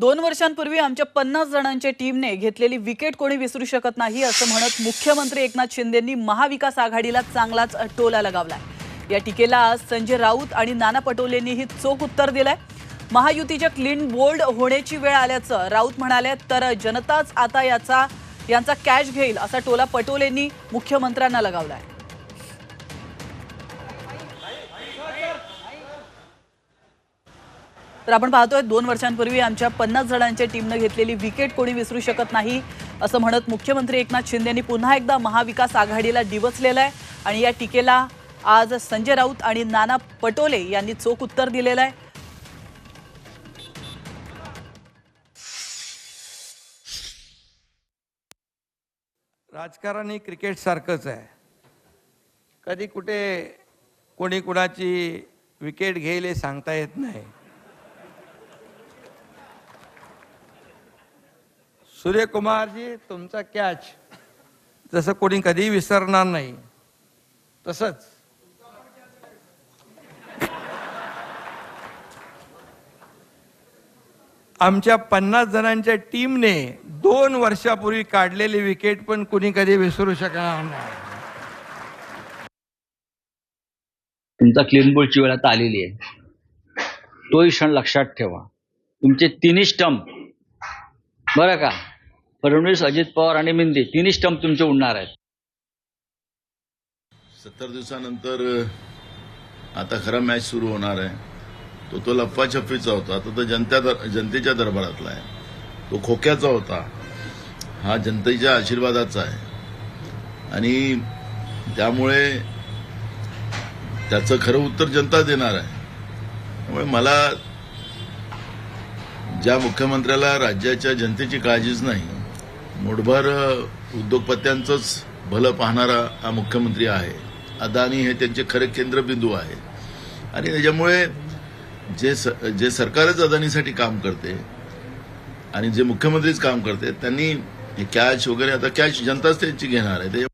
दोन वर्षांपूर्वी आमच्या पन्नास जणांच्या टीमने घेतलेली विकेट कोणी विसरू शकत नाही असं म्हणत मुख्यमंत्री एकनाथ शिंदेंनी महाविकास आघाडीला चांगलाच टोला लगावलाय. या टीकेला आज संजय राऊत आणि नाना पटोलेंनीही चोख उत्तर दिलंय. महायुतीच्या क्लीन बोल्ड होण्याची वेळ आल्याचं राऊत म्हणाले तर जनताच आता याचा यांचा कॅश घेईल असा टोला पटोलेंनी मुख्यमंत्र्यांना लगावलाय. तर आपण पाहतोय दोन वर्षांपूर्वी आमच्या पन्नास जणांच्या टीमनं घेतलेली विकेट कोणी विसरू शकत नाही असं म्हणत मुख्यमंत्री एकनाथ शिंदेनी पुन्हा एकदा महाविकास आघाडीला डिवचलेलं आहे. आणि या टीकेला आज संजय राऊत आणि नाना पटोले यांनी चोख उत्तर दिलेलं आहे. राजकारण ही क्रिकेट सारखंच आहे. कधी कुठे कोणी कुणाची विकेट घेईल हे सांगता येत नाही. सूर्यकुमारजी तुमचा कॅच जसं कोणी कधीही विसरणार नाही. तसंच. आमच्या पन्नास जणांच्या टीमने दोन वर्षापूर्वी काढलेली विकेट पण कुणी कधी विसरू शकणार नाही. तुमचा क्लीन बोलची वेळ आता आलेली आहे. तोही क्षण लक्षात ठेवा. तुमचे तिन्ही स्टंप बरं का? फडणवीस अजित पवार आणि मिंदे तिन्ही स्टंप तुमचे उडणार आहेत. सत्तर दिवसानंतर आता खरा मॅच सुरू होणार आहे. तो तो लप्पाछप्पीचा होता. आता तो जनता जनतेच्या दरबारातला आहे. तो खोक्याचा होता. हा जनतेच्या आशीर्वादाचा आहे. आणि त्यामुळे त्याचं खरं उत्तर जनता देणार आहे. त्यामुळे मला ज्या मुख्यमंत्र्याला राज्याच्या जनतेची काळजीच नाही मुठभर उद्योगपत्यांचंच भलं पाहणारा हा मुख्यमंत्री आहे. अदानी हे त्यांचे खरे केंद्रबिंदू आहे आणि त्याच्यामुळे जे स जे सरकारच अदानीसाठी काम करते आणि जे मुख्यमंत्रीच काम करते त्यांनी कॅश वगैरे आता कॅश जनताच त्यांची घेणार आहे. त्याच्यामुळे